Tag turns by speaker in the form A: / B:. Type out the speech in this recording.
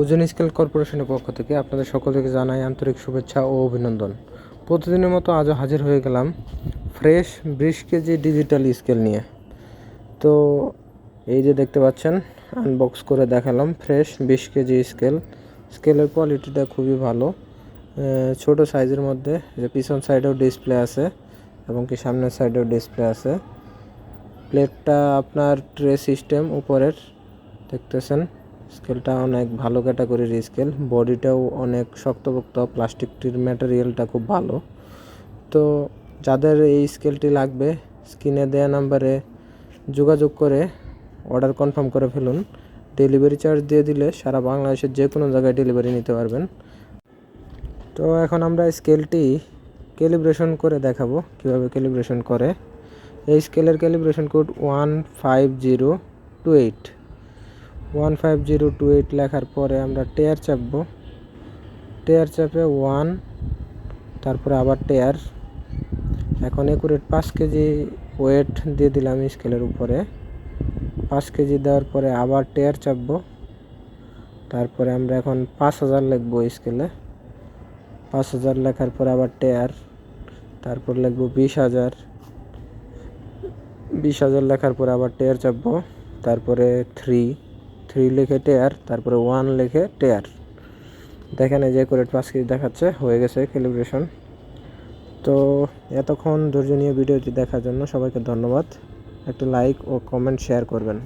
A: ওজন স্কেল কর্পোরেশনের পক্ষ থেকে আপনাদের সকলকে জানাই আন্তরিক শুভেচ্ছা ও অভিনন্দন। প্রতিদিনের মতো আজও হাজির হয়ে গেলাম ফ্রেশ বিশ কেজি ডিজিটাল স্কেল নিয়ে। তো এই যে দেখতে পাচ্ছেন আনবক্স করে দেখালাম ফ্রেশ বিশ কেজি স্কেল। স্কেলের কোয়ালিটিটা খুবই ভালো। ছোট সাইজের মধ্যে যে পিছন সাইডেও ডিসপ্লে আছে এবং কি সামনের সাইডেও ডিসপ্লে আছে। প্লেটটা আপনার ট্রে সিস্টেম উপরের, দেখতেছেন। স্কেলটা অনেক ভালো ক্যাটাগরির স্কেল বডিটাও অনেক শক্তপোক্ত প্লাস্টিকটির ম্যাটেরিয়ালটা খুব ভালো। তো যাদের এই স্কেলটি লাগবে স্ক্রিনে দেওয়া নাম্বারে যোগাযোগ করে অর্ডার কনফার্ম করে ফেলুন। ডেলিভারি চার্জ দিয়ে দিলে সারা বাংলাদেশের যে কোনো জায়গায় ডেলিভারি নিতে পারবেন। তো এখন আমরা স্কেলটি ক্যালিব্রেশন করে দেখাবো, কীভাবে ক্যালিব্রেশন করে। এই স্কেলের calibration code one five zero two eight one five zero two eight লেখার পরে আমরা টেয়ার চাপবো। টেয়ার চাপে ওয়ান তারপরে আবার টেয়ার এখন একুরেট পাঁচ কেজি ওয়েট দিয়ে দিলাম স্কেলের উপরে। পাঁচ কেজি দেওয়ার পরে আবার টেয়ার চাপবো। তারপরে আমরা এখন পাঁচ হাজার লিখব স্কেলে পাঁচ হাজার লেখার পরে আবার টেয়ার তারপর লিখব বিশ হাজার। বিশ হাজার লেখার পরে আবার টেয়ার চাপবো। তারপরে থ্রি থ্রি লেখে টেয়ার তারপরে ওয়ান লেখে টেয়ার দেখেন এই যে কোরেট পাঁচ কেজি দেখাচ্ছে, হয়ে গেছে ক্যালিব্রেশন তো এতক্ষণ ধৈর্য নিয়ে ভিডিওটি দেখার জন্য সবাইকে ধন্যবাদ। একটা লাইক ও কমেন্ট শেয়ার করবেন।